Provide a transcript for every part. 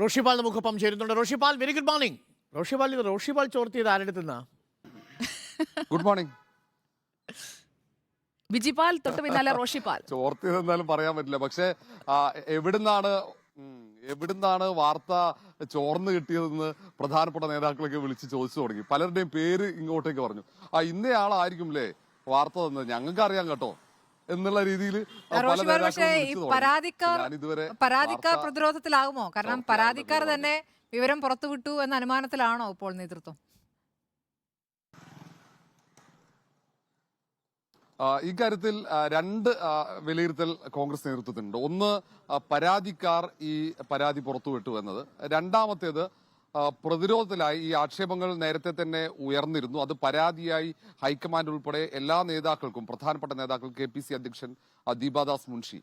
റോഷിപാൽ നമുക്കൊപ്പം ചേരുന്നുണ്ട്. Roshipal very good morning Roshipal ഇത് റോഷിപാൽ ചോർത്തിയത് ആരുടെ ഗുഡ് മോർണിംഗ് വിജിപാൽ തൊട്ട് പിന്നാലെ റോഷിപാൽ. ചോർത്തിയതെന്നാലും പറയാൻ പറ്റില്ല. പക്ഷെ എവിടുന്നാണ് എവിടുന്നാണ് വാർത്ത ചോർന്ന് കിട്ടിയതെന്ന് പ്രധാനപ്പെട്ട നേതാക്കളൊക്കെ വിളിച്ച് ചോദിച്ചു തുടങ്ങി. പലരുടെയും പേര് ഇങ്ങോട്ടേക്ക് പറഞ്ഞു. ആ ഇന്നയാളായിരിക്കും അല്ലേ വാർത്ത തന്നത്? ഞങ്ങൾക്ക് അറിയാം കേട്ടോ. എന്നുള്ള രീതിയിൽ റോഷിപാൽ പക്ഷേ ഈ പരാതിക്കാർ പ്രതിരോധത്തിലാകുമോ? കാരണം പരാതിക്കാർ തന്നെ വിവരം പുറത്തുവിട്ടു എന്ന അനുമാനത്തിലാണോ ഇപ്പോൾ നേതൃത്വം? ഇക്കാര്യത്തിൽ രണ്ട് വിലയിരുത്തൽ കോൺഗ്രസ് നേതൃത്വത്തിനുണ്ട്. ഒന്ന് പരാതിക്കാർ ഈ പരാതി പുറത്തുവിട്ടു എന്നത്. രണ്ടാമത്തേത് പ്രതിരോധത്തിലായി ഈ ആക്ഷേപങ്ങൾ നേരത്തെ തന്നെ ഉയർന്നിരുന്നു. അത് പരാതിയായി ഹൈക്കമാൻഡ് ഉൾപ്പെടെ എല്ലാ നേതാക്കൾക്കും പ്രധാനപ്പെട്ട നേതാക്കൾ കെ പി സി അധ്യക്ഷൻ ദീപാദാസ് മുൻഷി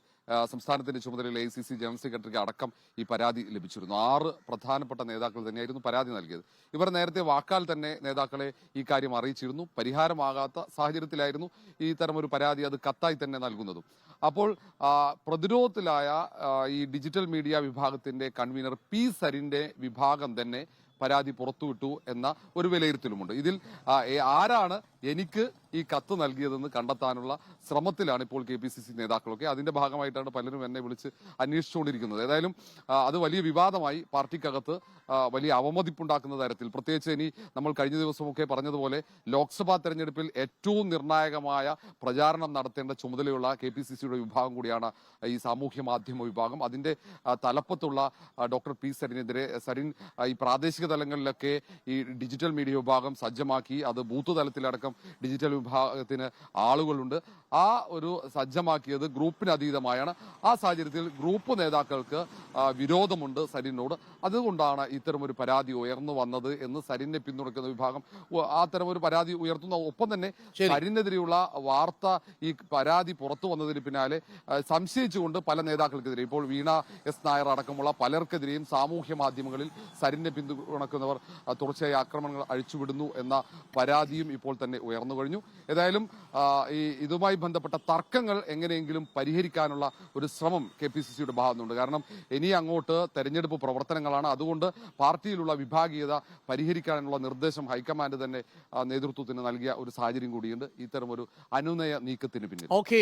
സംസ്ഥാനത്തിന്റെ ചുമതലയിൽ എ സി സി ജനറൽ സെക്രട്ടറിക്ക് അടക്കം ഈ പരാതി ലഭിച്ചിരുന്നു. ആറ് പ്രധാനപ്പെട്ട നേതാക്കൾ തന്നെയായിരുന്നു പരാതി നൽകിയത്. ഇവർ നേരത്തെ വാക്കാൽ തന്നെ നേതാക്കളെ ഈ കാര്യം അറിയിച്ചിരുന്നു. പരിഹാരമാകാത്ത സാഹചര്യത്തിലായിരുന്നു ഈ ഒരു പരാതി അത് കത്തായി തന്നെ നൽകുന്നതും. അപ്പോൾ പ്രതിരോധത്തിലായ ഈ ഡിജിറ്റൽ മീഡിയ വിഭാഗത്തിന്റെ കൺവീനർ പി സരിന്റെ വിഭാഗം തന്നെ പരാതി പുറത്തുവിട്ടു എന്ന ഒരു വിലയിരുത്തലുമുണ്ട്. ഇതിൽ ആരാണ് എനിക്ക് ഈ കത്ത് നൽകിയതെന്ന് കണ്ടെത്താനുള്ള ശ്രമത്തിലാണ് ഇപ്പോൾ കെ പി സി സി നേതാക്കളൊക്കെ. അതിന്റെ ഭാഗമായിട്ടാണ് പലരും എന്നെ വിളിച്ച് അന്വേഷിച്ചുകൊണ്ടിരിക്കുന്നത്. ഏതായാലും അത് വലിയ വിവാദമായി പാർട്ടിക്കകത്ത് വലിയ അവമതിപ്പുണ്ടാക്കുന്ന തരത്തിൽ. പ്രത്യേകിച്ച് ഇനി നമ്മൾ കഴിഞ്ഞ ദിവസമൊക്കെ പറഞ്ഞതുപോലെ ലോക്സഭാ തെരഞ്ഞെടുപ്പിൽ ഏറ്റവും നിർണായകമായ പ്രചാരണം നടത്തേണ്ട ചുമതലയുള്ള കെ പി സി സിയുടെ വിഭാഗം കൂടിയാണ് ഈ സാമൂഹ്യ മാധ്യമ വിഭാഗം. അതിന്റെ തലപ്പത്തുള്ള ഡോക്ടർ പി സരിനെതിരെ സരിൻ ഈ പ്രാദേശിക തലങ്ങളിലൊക്കെ ഈ ഡിജിറ്റൽ മീഡിയ വിഭാഗം സജ്ജമാക്കി അത് ബൂത്ത് തലത്തിലടക്കം ഡിജിറ്റൽ വിഭാഗത്തിന് ആളുകളുണ്ട്. ആ ഒരു സജ്ജമാക്കിയത് ഗ്രൂപ്പിന് അതീതമായാണ്. ആ സാഹചര്യത്തിൽ ഗ്രൂപ്പ് നേതാക്കൾക്ക് വിരോധമുണ്ട് സരിനോട്. അതുകൊണ്ടാണ് ഇത്തരം ഒരു പരാതി ഉയർന്നു വന്നത് എന്ന് സരിനെ പിന്തുണയ്ക്കുന്ന വിഭാഗം അത്തരം ഒരു പരാതി ഉയർത്തുന്ന ഒപ്പം തന്നെ സരിനെതിരെയുള്ള വാർത്ത ഈ പരാതി പുറത്തു വന്നതിന് പിന്നാലെ സംശയിച്ചുകൊണ്ട് പല നേതാക്കൾക്കെതിരെ ഇപ്പോൾ വീണ എസ് നായർ അടക്കമുള്ള പലർക്കെതിരെയും സാമൂഹ്യ മാധ്യമങ്ങളിൽ സരിനെ പിന്തുണക്കുന്നവർ തുടർച്ചയായി ആക്രമണങ്ങൾ അഴിച്ചുവിടുന്നു എന്ന പരാതിയും ഇപ്പോൾ തന്നെ ഉയർന്നു കഴിഞ്ഞു. ഏതായാലും ഈ ഇതുമായി ബന്ധപ്പെട്ട തർക്കങ്ങൾ എങ്ങനെയെങ്കിലും പരിഹരിക്കാനുള്ള ഒരു ശ്രമം കെ പി സി സിയുടെ ഭാഗത്തുനിന്നുണ്ട്. കാരണം ഇനി അങ്ങോട്ട് തെരഞ്ഞെടുപ്പ് പ്രവർത്തനങ്ങളാണ്. അതുകൊണ്ട് പാർട്ടിയിലുള്ള വിഭാഗീയത പരിഹരിക്കാനുള്ള നിർദ്ദേശം ഹൈക്കമാൻഡ് തന്നെ നേതൃത്വത്തിന് നൽകിയ ഒരു സാഹചര്യം കൂടിയുണ്ട്. ഇത്തരം ഒരു അനുനയ നീക്കത്തിന് പിന്നിൽ. ഓക്കെ.